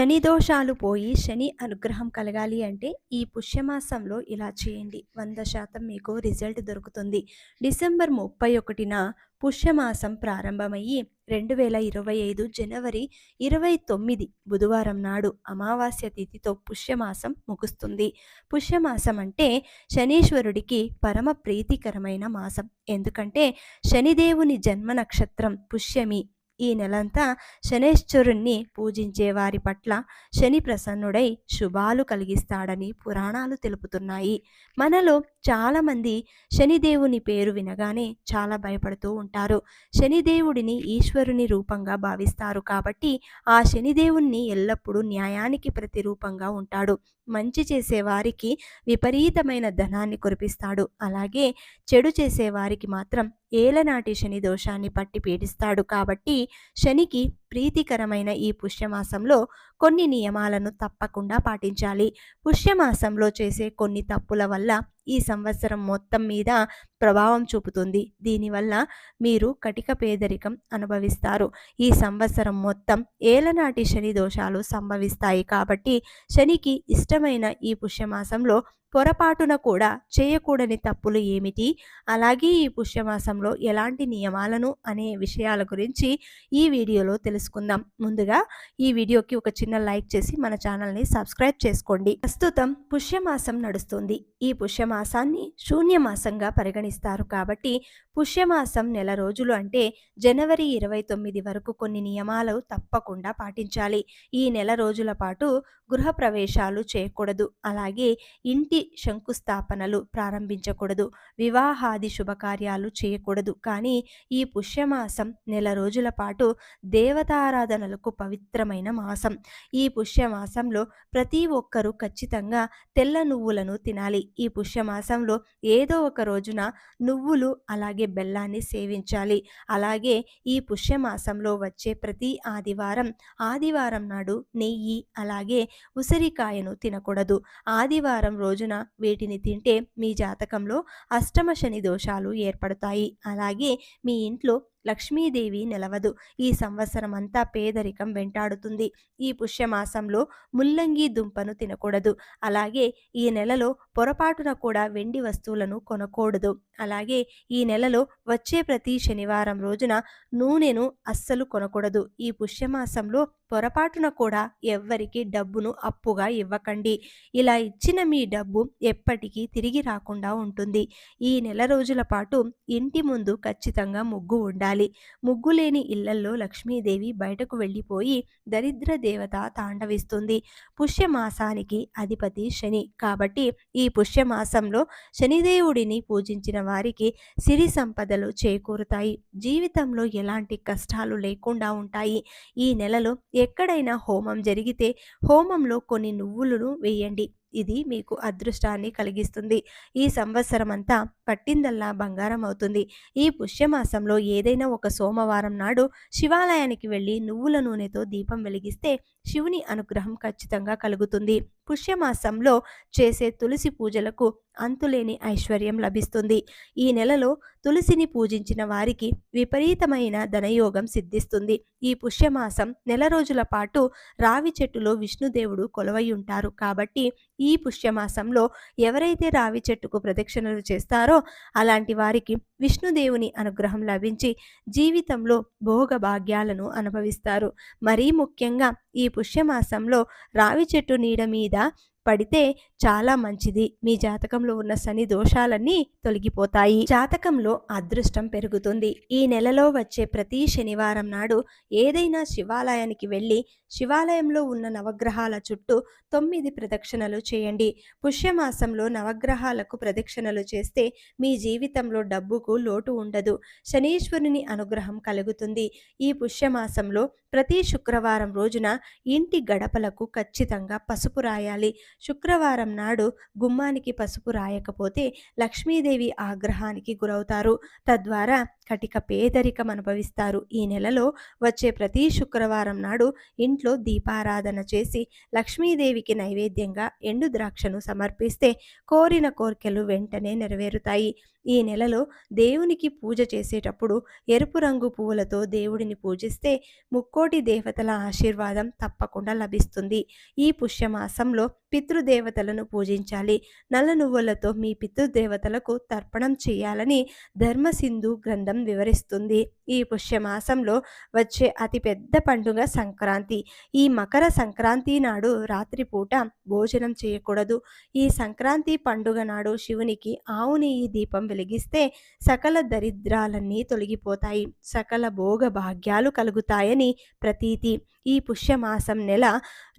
శని దోషాలు పోయి శని అనుగ్రహం కలగాలి అంటే ఈ పుష్యమాసంలో ఇలా చేయండి. వంద శాతం మీకు రిజల్ట్ దొరుకుతుంది. డిసెంబర్ ముప్పై ఒకటిన పుష్యమాసం ప్రారంభమయ్యి రెండు వేల ఇరవై ఐదు జనవరి ఇరవై తొమ్మిది బుధవారం నాడు అమావాస్య తిథితో పుష్యమాసం ముగుస్తుంది. పుష్యమాసం అంటే శనీశ్వరుడికి పరమ ప్రీతికరమైన మాసం. ఎందుకంటే శనిదేవుని జన్మ నక్షత్రం పుష్యమి. ఈ నెలంతా శనేశ్వరుణ్ణి పూజించే వారి పట్ల శని ప్రసన్నుడై శుభాలు కలిగిస్తాడని పురాణాలు తెలుపుతున్నాయి. మనలో చాలామంది శనిదేవుని పేరు వినగానే చాలా భయపడుతూ ఉంటారు. శనిదేవుడిని ఈశ్వరుని రూపంగా భావిస్తారు కాబట్టి ఆ శనిదేవుణ్ణి ఎల్లప్పుడూ న్యాయానికి ప్రతిరూపంగా ఉంటాడు. మంచి చేసేవారికి విపరీతమైన ధనాన్ని కురిపిస్తాడు. అలాగే చెడు చేసేవారికి మాత్రం ఏలనాటి శని దోషాన్ని పట్టి పీడిస్తాడు. కాబట్టి శనికి ప్రీతికరమైన ఈ పుష్యమాసంలో కొన్ని నియమాలను తప్పకుండా పాటించాలి. పుష్యమాసంలో చేసే కొన్ని తప్పుల వల్ల ఈ సంవత్సరం మొత్తం మీద ప్రభావం చూపుతుంది. దీనివల్ల మీరు కటిక పేదరికం అనుభవిస్తారు. ఈ సంవత్సరం మొత్తం ఏలనాటి శని దోషాలు సంభవిస్తాయి కాబట్టి శనికి ఇష్టమైన ఈ పుష్యమాసంలో పొరపాటున కూడా చేయకూడని తప్పులు ఏమిటి? అలాగే ఈ పుష్యమాసంలో ఎలాంటి నియమాలను అనే విషయాల గురించి ఈ వీడియోలో తెలుసుకుందాం. ముందుగా ఈ వీడియోకి ఒక చిన్న లైక్ చేసి మన ఛానల్ని సబ్స్క్రైబ్ చేసుకోండి. ప్రస్తుతం పుష్యమాసం నడుస్తుంది. ఈ పుష్యమాసాన్ని శూన్యమాసంగా ఇస్తారు కాబట్టి పుష్యమాసం నెల రోజులు అంటే జనవరి ఇరవై తొమ్మిది వరకు కొన్ని నియమాలు తప్పకుండా పాటించాలి. ఈ నెల రోజుల పాటు గృహప్రవేశాలు చేయకూడదు. అలాగే ఇంటి శంకుస్థాపనలు ప్రారంభించకూడదు. వివాహాది శుభకార్యాలు చేయకూడదు. కానీ ఈ పుష్యమాసం నెల రోజుల పాటు దేవతారాధనలకు పవిత్రమైన మాసం. ఈ పుష్యమాసంలో ప్రతి ఒక్కరూ ఖచ్చితంగా తెల్ల నువ్వులను తినాలి. ఈ పుష్యమాసంలో ఏదో ఒక రోజున నువ్వులు అలాగే బెల్లాన్ని సేవించాలి. అలాగే ఈ పుష్యమాసంలో వచ్చే ప్రతి ఆదివారం ఆదివారం నాడు నెయ్యి అలాగే ఉసిరికాయను తినకూడదు. ఆదివారం రోజున వీటిని తింటే మీ జాతకంలో అష్టమ శని దోషాలు ఏర్పడతాయి. అలాగే మీ ఇంట్లో లక్ష్మీదేవి నిలవదు. ఈ సంవత్సరం అంతా పేదరికం వెంటాడుతుంది. ఈ పుష్యమాసంలో ముల్లంగి దుంపను తినకూడదు. అలాగే ఈ నెలలో పొరపాటున కూడా వెండి వస్తువులను కొనకూడదు. అలాగే ఈ నెలలో వచ్చే ప్రతి శనివారం రోజున నూనెను అస్సలు కొనకూడదు. ఈ పుష్యమాసంలో పొరపాటున కూడా ఎవ్వరికి డబ్బును అప్పుగా ఇవ్వకండి. ఇలా ఇచ్చిన మీ డబ్బు ఎప్పటికీ తిరిగి రాకుండా ఉంటుంది. ఈ నెల రోజుల పాటు ఇంటి ముందు ఖచ్చితంగా ముగ్గు ఉండాలి. ముగ్గు లేని ఇళ్ళల్లో లక్ష్మీదేవి బయటకు వెళ్ళిపోయి దరిద్ర దేవత తాండవిస్తుంది. పుష్యమాసానికి అధిపతి శని. కాబట్టి ఈ పుష్యమాసంలో శనిదేవుడిని పూజించిన వారికి సిరి సంపదలు చేకూరుతాయి. జీవితంలో ఎలాంటి కష్టాలు లేకుండా ఉంటాయి. ఈ నెలలో ఎక్కడైనా హోమం జరిగితే హోమంలో కొన్ని నువ్వులను వేయండి. ఇది మీకు అదృష్టాన్ని కలిగిస్తుంది. ఈ సంవత్సరం అంతా పట్టిందల్లా బంగారం అవుతుంది. ఈ పుష్యమాసంలో ఏదైనా ఒక సోమవారం నాడు శివాలయానికి వెళ్ళి నువ్వుల నూనెతో దీపం వెలిగిస్తే శివుని అనుగ్రహం ఖచ్చితంగా కలుగుతుంది. పుష్యమాసంలో చేసే తులసి పూజలకు అంతులేని ఐశ్వర్యం లభిస్తుంది. ఈ నెలలో తులసిని పూజించిన వారికి విపరీతమైన ధనయోగం సిద్ధిస్తుంది. ఈ పుష్యమాసం నెల రోజుల పాటు రావి చెట్టులో విష్ణుదేవుడు కొలవై ఉంటారు. కాబట్టి ఈ పుష్యమాసంలో ఎవరైతే రావి చెట్టుకు ప్రదక్షిణలు చేస్తారో అలాంటి వారికి విష్ణుదేవుని అనుగ్రహం లభించి జీవితంలో భోగ భాగ్యాలను అనుభవిస్తారు. మరీ ముఖ్యంగా ఈ పుష్యమాసంలో రావి చెట్టు నీడ మీద పడితే చాలా మంచిది. మీ జాతకంలో ఉన్న శని దోషాలన్నీ తొలగిపోతాయి. జాతకంలో అదృష్టం పెరుగుతుంది. ఈ నెలలో వచ్చే ప్రతి శనివారం నాడు ఏదైనా శివాలయానికి వెళ్ళి శివాలయంలో ఉన్న నవగ్రహాల చుట్టూ తొమ్మిది ప్రదక్షిణలు చేయండి. పుష్యమాసంలో నవగ్రహాలకు ప్రదక్షిణలు చేస్తే మీ జీవితంలో డబ్బుకు లోటు ఉండదు. శనీశ్వరుని అనుగ్రహం కలుగుతుంది. ఈ పుష్యమాసంలో ప్రతి శుక్రవారం రోజున ఇంటి గడపలకు ఖచ్చితంగా పసుపు రాయాలి. శుక్రవారం నాడు గుమ్మానికి పసుపు రాయకపోతే లక్ష్మీదేవి ఆగ్రహానికి గురవుతారు. తద్వారా కటిక పేదరికం అనుభవిస్తారు. ఈ నెలలో వచ్చే ప్రతి శుక్రవారం నాడు ఇంట్లో దీపారాధన చేసి లక్ష్మీదేవికి నైవేద్యంగా ఎండు ద్రాక్షను సమర్పిస్తే కోరిన కోరికలు వెంటనే నెరవేరుతాయి. ఈ నెలలో దేవునికి పూజ చేసేటప్పుడు ఎరుపు రంగు పువ్వులతో దేవుడిని పూజిస్తే ముక్కోటి దేవతల ఆశీర్వాదం తప్పకుండా లభిస్తుంది. ఈ పుష్యమాసంలో పితృదేవతలను పూజించాలి. నల్ల నువ్వులతో మీ పితృదేవతలకు తర్పణం చేయాలని ధర్మసింధు గ్రంథం వివరిస్తుంది. ఈ పుష్యమాసంలో వచ్చే అతిపెద్ద పండుగ సంక్రాంతి. ఈ మకర సంక్రాంతి నాడు రాత్రిపూట భోజనం చేయకూడదు. ఈ సంక్రాంతి పండుగ నాడు శివునికి ఆవు నెయ్యి దీపం వెలిగిస్తే సకల దరిద్రాలన్నీ తొలగిపోతాయి. సకల భోగ భాగ్యాలు కలుగుతాయని ప్రతీతి. ఈ పుష్యమాసం నెల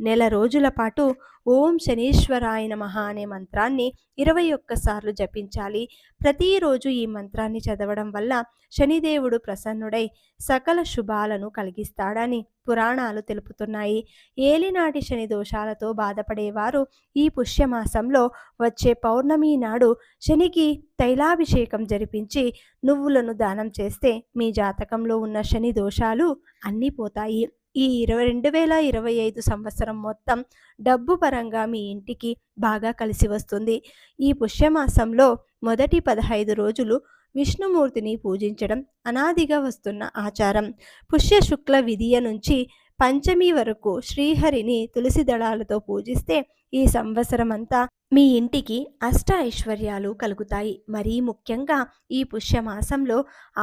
నెల రోజుల పాటు ఓం శనీశ్వరాయ నమ అనే మంత్రాన్ని ఇరవై ఒక్కసార్లు జపించాలి. ప్రతిరోజు ఈ మంత్రాన్ని చదవడం వల్ల శనిదేవుడు ప్రసన్నుడై సకల శుభాలను కలిగిస్తాడని పురాణాలు తెలుపుతున్నాయి. ఏలినాటి శని దోషాలతో బాధపడేవారు ఈ పుష్యమాసంలో వచ్చే పౌర్ణమి నాడు శనికి తైలాభిషేకం జరిపించి నువ్వులను దానం చేస్తే మీ జాతకంలో ఉన్న శని దోషాలు అన్నీ పోతాయి. ఈ ఇరవై రెండు వేల ఇరవై ఐదు సంవత్సరం మొత్తం డబ్బు పరంగా మీ ఇంటికి బాగా కలిసి వస్తుంది. ఈ పుష్యమాసంలో మొదటి పదహైదు రోజులు విష్ణుమూర్తిని పూజించడం అనాదిగా వస్తున్న ఆచారం. పుష్య శుక్ల విధియ నుంచి పంచమి వరకు శ్రీహరిని తులసి దళాలతో పూజిస్తే ఈ సంవత్సరం అంతా మీ ఇంటికి అష్ట ఐశ్వర్యాలు కలుగుతాయి. మరీ ముఖ్యంగా ఈ పుష్యమాసంలో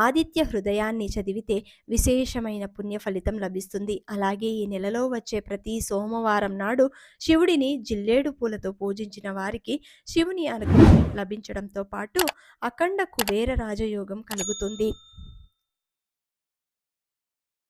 ఆదిత్య హృదయాన్ని చదివితే విశేషమైన పుణ్య ఫలితం లభిస్తుంది. అలాగే ఈ నెలలో వచ్చే ప్రతి సోమవారం నాడు శివుడిని జిల్లేడు పూలతో పూజించిన వారికి శివుని అనుగ్రహం లభించడంతో పాటు అఖండ కుబేర రాజయోగం కలుగుతుంది.